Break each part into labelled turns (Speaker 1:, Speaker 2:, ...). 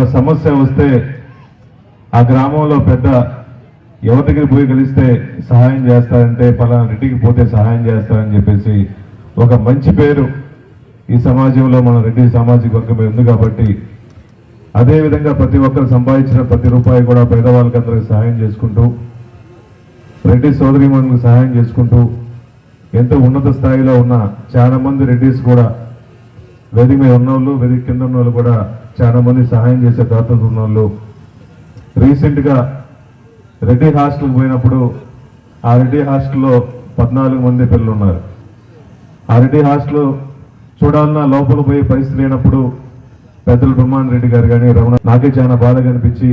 Speaker 1: ఒక సమస్య వస్తే ఆ గ్రామంలో పెద్ద ఎవరి దగ్గర పోయి కలిస్తే సహాయం చేస్తారంటే పలానా రెడ్డికి పోతే సహాయం చేస్తారని చెప్పేసి ఒక మంచి పేరు ఈ సమాజంలో మన రెడ్డి సామాజిక వర్గం ఉంది కాబట్టి అదేవిధంగా ప్రతి ఒక్కరు సంపాదించిన ప్రతి రూపాయి కూడా పేదవాళ్ళకి అందరికి సహాయం చేసుకుంటూ రెడ్డి సోదరిమణులకు సహాయం చేసుకుంటూ ఎంతో ఉన్నత స్థాయిలో ఉన్న చాలా మంది రెడ్డిస్ కూడా వేదిక మీద ఉన్నోళ్ళు వేదిక కింద ఉన్న వాళ్ళు కూడా చాలా మంది సహాయం చేసే దాతలు ఉన్నోళ్ళు రీసెంట్గా రెడ్డి హాస్టల్కి పోయినప్పుడు ఆ రెడ్డి హాస్టల్లో పద్నాలుగు మంది పిల్లలు ఉన్నారు. ఆ రెడ్డి హాస్టల్ చూడాలన్నా లోపల పోయే పరిస్థితి లేనప్పుడు పెద్దలు బ్రహ్మాన్ రెడ్డి గారు కానీ రమణ నాకే చాలా బాధగా అనిపించి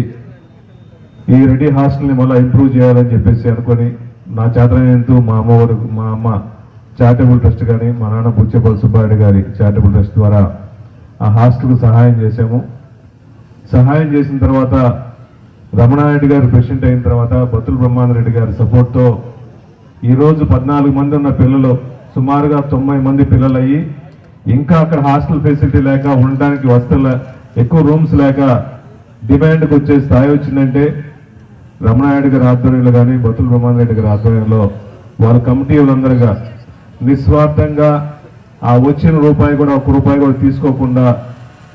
Speaker 1: ఈ రెడ్డి హాస్టల్ని మళ్ళీ ఇంప్రూవ్ చేయాలని చెప్పేసి అనుకొని నా చేతనైనంతూ మా అమ్మవారు మా అమ్మ చారిటబుల్ ట్రస్ట్ కానీ మా నాన్న బుచ్చపల్లి సుబ్బారెడ్డి గారి చారిటబుల్ ట్రస్ట్ ద్వారా ఆ హాస్టల్కు సహాయం చేశాము. సహాయం చేసిన తర్వాత రమణారెడ్డి గారు ప్రెసిడెంట్ అయిన తర్వాత బతులు బ్రహ్మానందరెడ్డి గారి సపోర్ట్తో ఈరోజు పద్నాలుగు మంది ఉన్న పిల్లలు సుమారుగా తొంభై మంది పిల్లలు అయ్యి ఇంకా అక్కడ హాస్టల్ ఫెసిలిటీ లేక ఉండడానికి వసతులు ఎక్కువ రూమ్స్ లేక డిమాండ్కి వచ్చే స్థాయి వచ్చిందంటే రమణారెడ్డి గారి ఆధ్వర్యంలో కానీ బతులు బ్రహ్మానందరెడ్డి గారి ఆధ్వర్యంలో వాళ్ళ కమిటీ వాళ్ళందరూ నిస్వార్థంగా ఆ వచ్చిన రూపాయి కూడా ఒక రూపాయి కూడా తీసుకోకుండా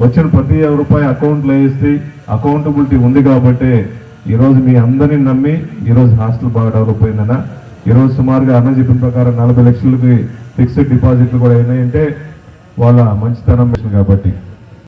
Speaker 1: వచ్చిన ప్రతి రూపాయి అకౌంట్లో వేసి అకౌంటబిలిటీ ఉంది కాబట్టి ఈరోజు మీ అందరినీ నమ్మి ఈరోజు హాస్టల్ బాగా డెవలప్ అయిందన్న. ఈరోజు సుమారుగా అన్న చెప్పిన ప్రకారం నలభై లక్షలకి ఫిక్స్డ్ డిపాజిట్లు కూడా అయినాయంటే వాళ్ళ మంచితనం కాబట్టి.